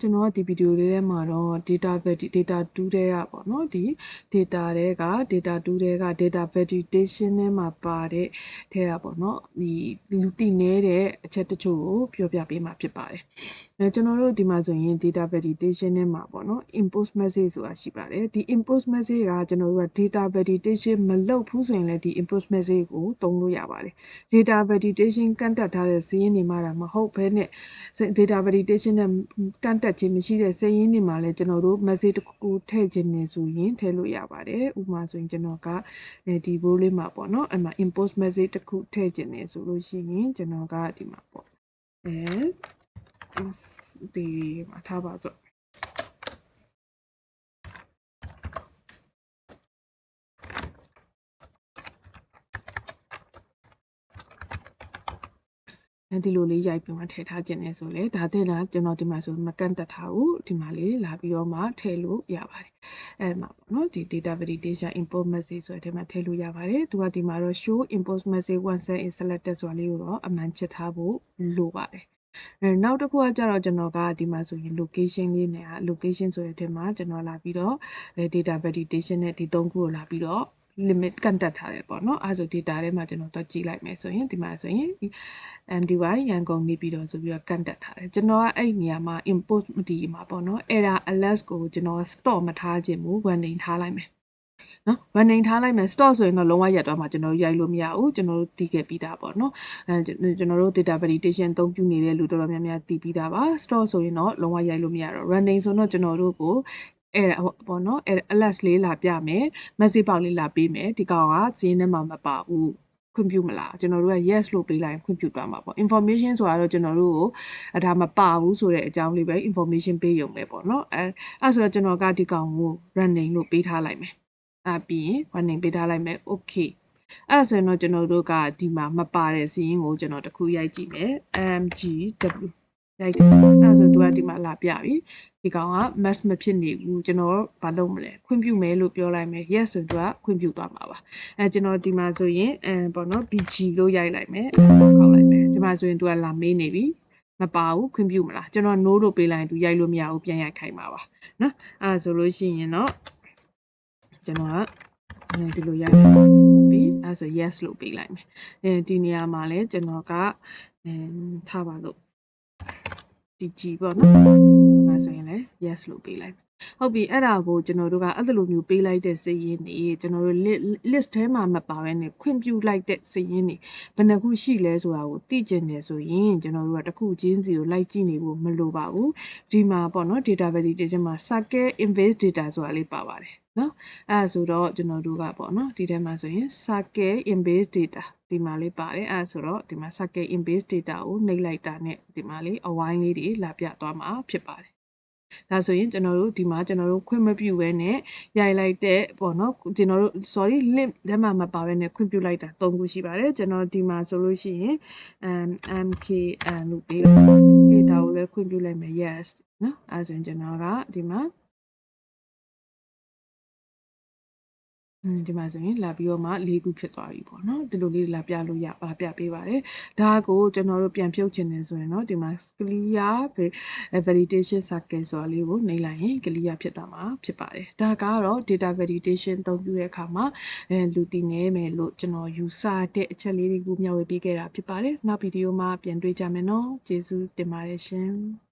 ကျွန်တော်ကဒီဗီဒီယိုလေးထဲမှာတော့ data valid data 2တဲ့ကပေါ့နော်ဒီ data တွေက data 2တဲ့က data validation ထဲမှာပါတဲ့ထဲကပေါ့နော်ဒီလူတည်နေတဲ့အချက်တချို့ကိုပြောပြပေးမှာဖြစ်ပါတယ်အဲကျွန်တော်တို့ဒီမှာဆိုရင် data validation ထဲမှာပေါ့နော် import message ဆိုတာရှိပါတယ်ဒီ import message ကကျွန်တော်တို့က data validation မလုပ်ဘူးဆိုရင်လည်းဒီ import message ကိုသုံးလို့ရပါတယ် data validation ကန့်တက်ထားတဲ့စီးရင်တွေမှာတာမဟုတ်ဘဲနဲ့ data validation နဲ့ကန့်တက်ခြင်းမရှိတဲ့စီးရင်တွေမှာလည်းကျွန်တော်တို့ message တစ်ခုထည့်ခြင်းနေဆိုရင်ထည့်လို့ရပါတယ်ဥပမာဆိုရင်ကျွန်တော်ကဒီ row လေးမှာပေါ့နော်အဲ့မှာ import message တစ်ခုထည့်ခြင်းနေဆိုလို့ရှိရင်ကျွန်တော်ကဒီမှာပေါ့အဲ ဒီမှာထားပါစို့အဲဒီလိုလေးရိုက်ပြီးမှထည့်ထားခြင်းနဲ့ဆိုလေဒါတဲ့လားကျွန်တော်ဒီမှာဆိုမကန့်တက်ထားဘူးဒီမှာလေးလာပြီးတော့မှထည့်လို့ရပါတယ်အဲမှာပေါ့နော်ဒီ data validation import message ဆိုတဲ့ထဲမှာထည့်လို့ရပါတယ်သူကဒီမှာတော့ show import message once set is selected ဆိုတာလေးကိုတော့အမှန်ချစ်ထားဖို့လိုပါတယ် အဲနောက်တစ်ခုကကြတော့ကျွန်တော်ကဒီမှာဆိုရင် location လေးနဲ့ location ဆိုတဲ့ထဲမှာကျွန်တော်လာပြီးတော့ data validation နဲ့ဒီသုံးခုကိုလာပြီးတော့ limit ကန့်တက်ထားတယ်ပေါ့နော်အဲဆို data ထဲမှာကျွန်တော်တော့ကြည့်လိုက်မယ်ဆိုရင်ဒီမှာဆိုရင် MDY ရန်ကုန်နေပြီးတော့ဆိုပြီးတော့ကန့်တက်ထားတယ်ကျွန်တော်ကအဲ့ဒီနေရာမှာ import ဒီမှာပေါ့နော် error alert ကိုကျွန်တော် store မထားခြင်းဘူး warning ထားလိုက်မယ် နော် warning ထားလိုက်မယ် store ဆိုရင်တော့လုံးဝရပ်သွားမှာကျွန်တော်တို့ရိုက်လို့မရဘူးကျွန်တော်တို့တီးခဲ့ပြီးသားပေါ့နော်အဲကျွန်တော်တို့ data validation အသုံးပြုနေတဲ့လူတော်တော်များများတီးပြီးသားပါ store ဆိုရင်တော့လုံးဝရိုက်လို့မရတော့ running ဆိုတော့ကျွန်တော်တို့ကိုအဲ့ဒါပေါ့နော်အဲ့ alert လေးလာပြမယ် message ပေါက်လေးလာပေးမယ်ဒီကောင်ကဈေးထဲမှာမပါဘူးခွင့်ပြုမလားကျွန်တော်တို့က yes လို့ပေးလိုက်ရင်ခွင့်ပြုသွားမှာပေါ့ information ဆိုတာတော့ကျွန်တော်တို့ကိုအဒါမပါဘူးဆိုတဲ့အကြောင်းလေးပဲ information ပေးရုံပဲပေါ့နော်အဲအဲ့ဆိုတော့ကျွန်တော်ကဒီကောင်ကို running လို့ပေးထားလိုက်မယ် အဲပြီးရင် running ပေးထားလိုက်မယ် okay အဲ့ဆိုရင်တော့ကျွန်တော်တို့ကဒီမှာမပါတဲ့စီးရင်ကိုကျွန်တော်တခုရိုက်ကြည့်မယ် mgw ရိုက်တယ်အဲ့ဆိုသူကဒီမှာလာပြပြီဒီကောင်က match မဖြစ်နေဘူးကျွန်တော်ဘာလုပ်မလဲခွင့်ပြုမယ်လို့ပြောလိုက်မယ် yes ဆိုသူကခွင့်ပြုသွားမှာပါအဲကျွန်တော်ဒီမှာဆိုရင်အဲပေါ့နော် bg လို့ရိုက်လိုက်မယ်ခေါက်လိုက်မယ်ဒီမှာဆိုရင်သူကလာမေးနေပြီမပါဘူးခွင့်ပြုမလားကျွန်တော် no လို့ပေးလိုက်ရင်သူရိုက်လို့မရဘူးပြန်ရိုက်ခိုင်းမှာပါနော်အဲဆိုလို့ရှိရင်တော့ ကျွန်တော်ကဒီလိုရိုက်လိုက်ပြီးအဲဆို yes လို့ပေးလိုက်မယ်အဲဒီနေရာမှာလဲကျွန်တော်ကအဲထားပါလို့ဒီကြီးပေါ့နော်။ဒါဆိုရင်လည်း yes လို့ပေးလိုက်။ဟုတ်ပြီအဲ့ဒါကိုကျွန်တော်တို့ကအဲ့လိုမျိုးပေးလိုက်တဲ့စည်ရင်းနေကျွန်တော်တို့ list ထဲမှာမပါဘဲနဲ့ခွင့်ပြုလိုက်တဲ့စည်ရင်းနေဘယ်နှခုရှိလဲဆိုတာကိုသိကျင်တယ်ဆိုရင်ကျွန်တော်တို့ကတစ်ခုချင်းစီကိုလိုက်ကြည့်နေဖို့မလိုပါဘူး။ဒီမှာပေါ့နော် data validation မှာ circle invest data ဆိုတာလေးပါပါတယ် နော်အဲဒါဆိုတော့ကျွန်တော်တို့ကပေါ့နော်ဒီထဲမှာဆိုရင် circle invest data ဒီမှာလေးပါတယ်အဲဆိုတော့ဒီမှာ circle invest data ကိုနှိပ်လိုက်တာနဲ့ဒီမှာလေးအဝိုင်းလေးတွေလာပြသွားမှာဖြစ်ပါတယ်ဒါဆိုရင်ကျွန်တော်တို့ဒီမှာကျွန်တော်တို့ခွင့်မပြုဘဲနဲ့ရိုက်လိုက်တဲ့ပေါ့နော်ကျွန်တော်တို့ sorry link ထဲမှာမပါဘဲနဲ့ခွင့်ပြုလိုက်တာ၃ခုရှိပါတယ်ကျွန်တော်ဒီမှာဆိုလို့ရှိရင် mkn လို့ပေးလိုက် data ကိုလည်းခွင့်ပြုလိုက်မယ် yes နော်အဲဆိုရင်ကျွန်တော်ကဒီမှာ ဒီမှာဆိုရင်လာပြီးတော့မှ၄ခုဖြစ်သွားပြီပေါ့နော်ဒီလိုလေးလာပြလို့ရပါပြပေးပါတယ်ဒါကိုကျွန်တော်တို့ပြန်ဖြုတ်ခြင်းနေဆိုရင်တော့ဒီမှာ clear validation circuit ဆိုတာလေးကိုနှိပ်လိုက်ရင် clear ဖြစ်သွားမှာဖြစ်ပါတယ်ဒါကတော့ data validation အသုံးပြုတဲ့အခါမှာအဲလူတည်နေမယ်လို့ကျွန်တော်ယူဆတဲ့အချက်လေးတွေကိုမျှဝေပေးခဲ့တာဖြစ်ပါတယ်နောက်ဗီဒီယိုမှာပြန်တွေ့ကြမယ်နော်ကျေးဇူးတင်ပါတယ်ရှင်